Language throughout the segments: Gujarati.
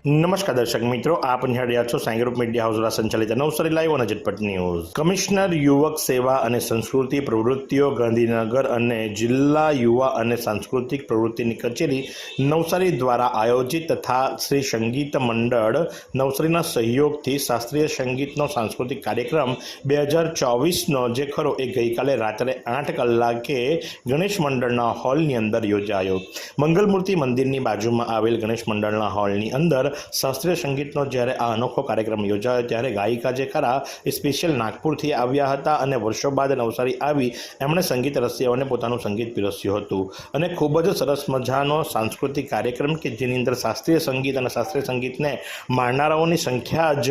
નમસ્કાર દર્શક મિત્રો, આપ નિહાળી છો સાંઈ ગ્રુપ મીડિયા હાઉસ દ્વારા સંચાલિત નવસારી લાઈવ અને ઝટપટ ન્યૂઝ. કમિશનર યુવક સેવા અને સંસ્કૃતિ પ્રવૃત્તિઓ, ગાંધીનગર અને જિલ્લા યુવા અને સાંસ્કૃતિક પ્રવૃત્તિની કચેરી નવસારી દ્વારા આયોજિત તથા શ્રી સંગીત મંડળ નવસારીના સહયોગથી શાસ્ત્રીય સંગીતનો સાંસ્કૃતિક કાર્યક્રમ બે હજાર ચોવીસનો, જે ખરો એ ગઈકાલે રાત્રે આઠ કલાકે ગણેશ મંડળના હોલની અંદર યોજાયો. મંગલમૂર્તિ મંદિરની બાજુમાં આવેલ ગણેશ મંડળના હોલની અંદર શાસ્ત્રીય સંગીતનો જ્યારે આ અનોખો કાર્યક્રમ યોજાયો ત્યારે ગાયિકા જે ખરા એ સ્પેશિયલ નાગપુરથી આવ્યા હતા અને વર્ષો બાદ નવસારી આવી, એમણે સંગીત રસિયાઓને પોતાનું સંગીત પીરસ્યું હતું. અને ખૂબ જ સરસ મજાનો સાંસ્કૃતિક કાર્યક્રમ કે જેની અંદર શાસ્ત્રીય સંગીત અને શાસ્ત્રીય સંગીતને માણનારાઓની સંખ્યા જ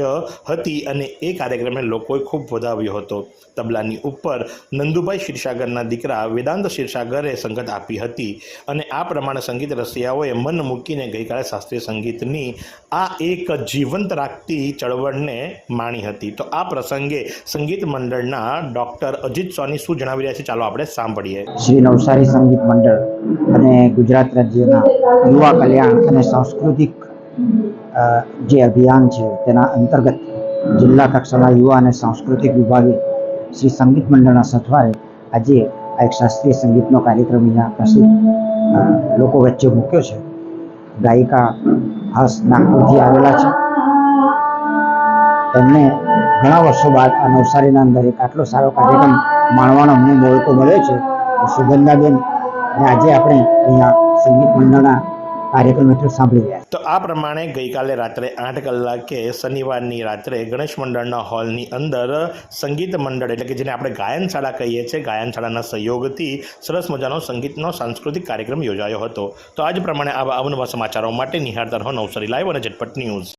હતી અને એ કાર્યક્રમે લોકોએ ખૂબ વધાવ્યો હતો. તબલાની ઉપર નંદુભાઈ ક્ષીરસાગરના દીકરા વેદાંત ક્ષીરસાગરે સંગત આપી હતી અને આ પ્રમાણે સંગીત રસિયાઓએ મન મૂકીને ગઈકાલે શાસ્ત્રીય સંગીતની આ એક જીવંત રાખતી ચળવળને માણી હતી. તો આ પ્રસંગે સંગીત મંડળના ડૉક્ટર અજીત સોની શું જણાવી રહ્યા છે? ચાલો આપણે સાંભળીએ. શ્રી નવસારી સંગીત મંડળ અને ગુજરાત રાજ્યના યુવા કલ્યાણ અને સાંસ્કૃતિક જે અભિયાન છે તેના અંતર્ગત જિલ્લા કક્ષાના યુવા અને સાંસ્કૃતિક વિભાગે શ્રી સંગીત મંડળના સથવારે આજે આ એક શાસ્ત્રીય સંગીતનો કાર્યક્રમ અહીંયા પ્રસિદ્ધ લોકો વચ્ચે મૂક્યો છે. ગાયિકા હસ નાગપુરથી આવેલા છે. તેમને ઘણા વર્ષો બાદ આ નવસારીના અંદર એક આટલો સારો કાર્યક્રમ માણવાનો અમને મોકો મળ્યો છે. સુગંધાબેન આજે આપણે અહીંયા સંગીત મંડળના કાર્યક્રમ હેઠળ સાંભળી રહ્યા તો આ પ્રમાણે ગઈકાલે રાત્રે આઠ કલાકે શનિવારની રાત્રે ગણેશ મંડળના હોલની અંદર સંગીત મંડળ એટલે કે જેને આપણે ગાયન શાળા કહીએ છીએ, ગાયનશાળાના સહયોગથી સરસ મજાનો સંગીતનો સાંસ્કૃતિક કાર્યક્રમ યોજાયો હતો. તો આજ પ્રમાણે આવા અવનવા સમાચારો માટે નિહાળતા રહો નવસારી લાઈવ અને ઝટપટ ન્યૂઝ